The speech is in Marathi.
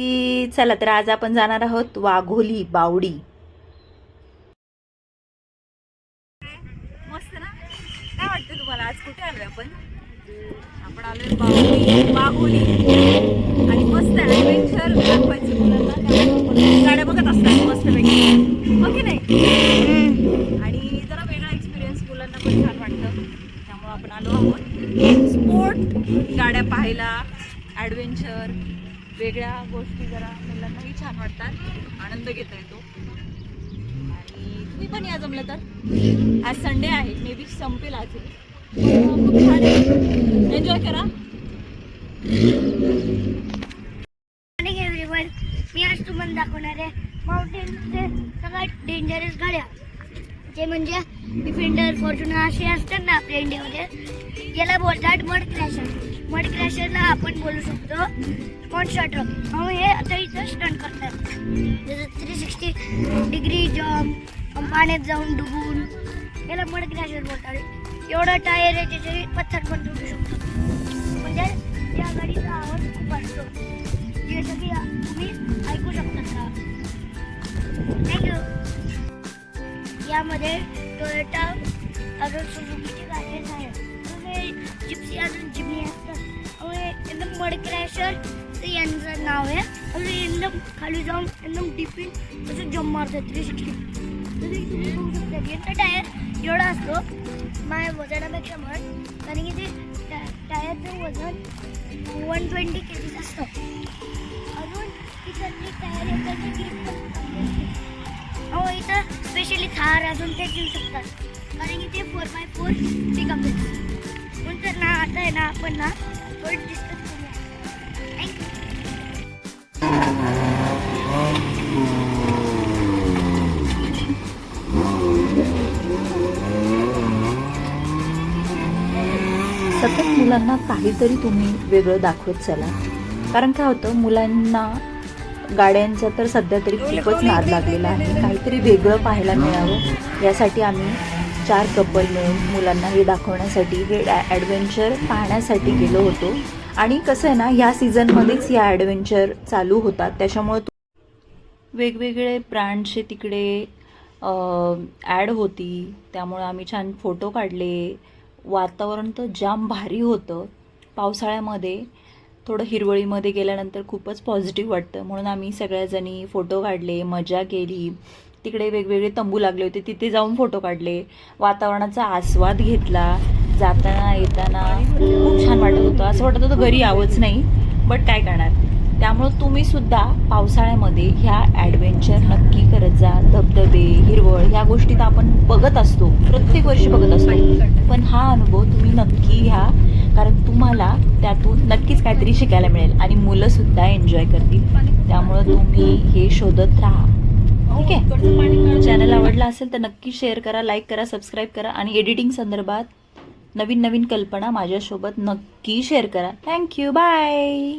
की चला तर आज आपण जाणार आहोत वाघोली बावडी. मस्त ना? काय वाटतं तुम्हाला? आज कुठे आलोय आपण? आपण आलोय बावडी वाघोली. आणि मस्त ऍडव्हेंचर दाखवायचं मुलांना. गाड्या बघत असतात मस्त पैकी हो की नाही? आणि जरा वेगळा एक्सपिरियन्स मुलांना पण छान वाटतं. त्यामुळे आपण आलो आहोत. स्पोर्ट गाड्या पाहायला ॲडव्हेंचर वेगळ्या गोष्टी जरा मुलांनाही छान वाटतात. आनंद घेता येतो. आणि तुम्ही पण या जमलं तर. आज संडे आहे मे बी संपेल आज खूप छान एन्जॉय करा. मी आज तुम्हाला दाखवणार आहे माउंटेनचे सगळ्यात डेंजरस गाड्या ते म्हणजे डिफेंडर फॉर्च्युनर असे असतात ना आपल्या इंडियामध्ये. याला बोलतात मड क्रॅशर. मड क्रॅशरला आपण बोलू शकतो मॉन्स्टर ट्रक म्हणून हे आता इथं स्टंट करतात. जसं थ्री सिक्स्टी डिग्री जम्प पाण्यात जाऊन डुबून. याला मड क्रॅशर बोलतात. एवढा टायर आहे त्याचे पत्थर पण तुटू शकतो. म्हणजे या गाडीचा आवाज खूप असतो. जसं की तुम्ही ऐकू शकता का? यामध्ये टोयोटा अजून सुजुकीची गाडीज आहेत जिप्सी अजून जिमनी असतात. एकदम मड क्रॅशर यांचं नाव आहे. आणि एकदम खाली जाऊन एकदम डिपिन असं जम मारतात थ्री सिक्स्टी तुम्ही बघू शकता यांचा टायर एवढा असतो माझ्या वजनापेक्षा म्हण कारण की ते टायरचं वजन वन ट्वेंटी के जीच असतं. अजून तिकडली स्पेशली थार अजून ते घेऊ शकतात. कारण की ते फोर बाय फोर पिकअप देतात म्हणून तर ना आता आहे ना आपण ना थोडं डिस्कस करूया. सतत मुलांना काहीतरी तुम्ही वेगळं दाखवत चला. कारण काय होतं मुलांना गाड्यांचा तर सध्या तरी खूपच नाद लागलेला आहे. काहीतरी वेगळं पाहायला मिळावं. यासाठी आम्ही चार कपल मिळून मुलांना हे दाखवण्यासाठी हे ॲडव्हेंचर पाहण्यासाठी गेलो होतो. आणि कसं आहे ना ह्या सीझनमध्येच या ॲडव्हेंचर चालू होतात. त्याच्यामुळे वेगवेगळे ब्रँडचे तिकडे ॲड होती. त्यामुळं आम्ही छान फोटो काढले. वातावरण तर जाम भारी होतं. पावसाळ्यामध्ये थोडं हिरवळीमध्ये गेल्यानंतर खूपच पॉझिटिव्ह वाटतं. म्हणून आम्ही सगळ्याजणी फोटो काढले मजा केली. तिकडे वेगवेगळे तंबू लागले होते. तिथे जाऊन फोटो काढले. वातावरणाचा आस्वाद घेतला. जाताना येताना खूप छान वाटत होतं. असं वाटत होतं घरी यावंच नाही बट काय करणार? त्यामुळं तुम्ही सुद्धा पावसाळ्यामध्ये ह्या ॲडव्हेंचर नक्की करत जा. धबधबे हिरवळ ह्या गोष्टीत आपण बघत असतो. प्रत्येक वर्षी बघत असतो. पण हा अनुभव तुम्ही नक्की घ्या. कारण तुम्हाला त्यातून नक्कीच काहीतरी शिकायला मिळेल. आणि मुलं सुद्धा एन्जॉय करतील. त्यामुळं तुम्ही हे शोधत राहा. ठीक आहे? चॅनल आवडला असेल तर नक्की शेअर करा लाईक करा सबस्क्राईब करा. आणि एडिटिंग संदर्भात नवीन नवीन कल्पना माझ्यासोबत नक्की शेअर करा. Thank you bye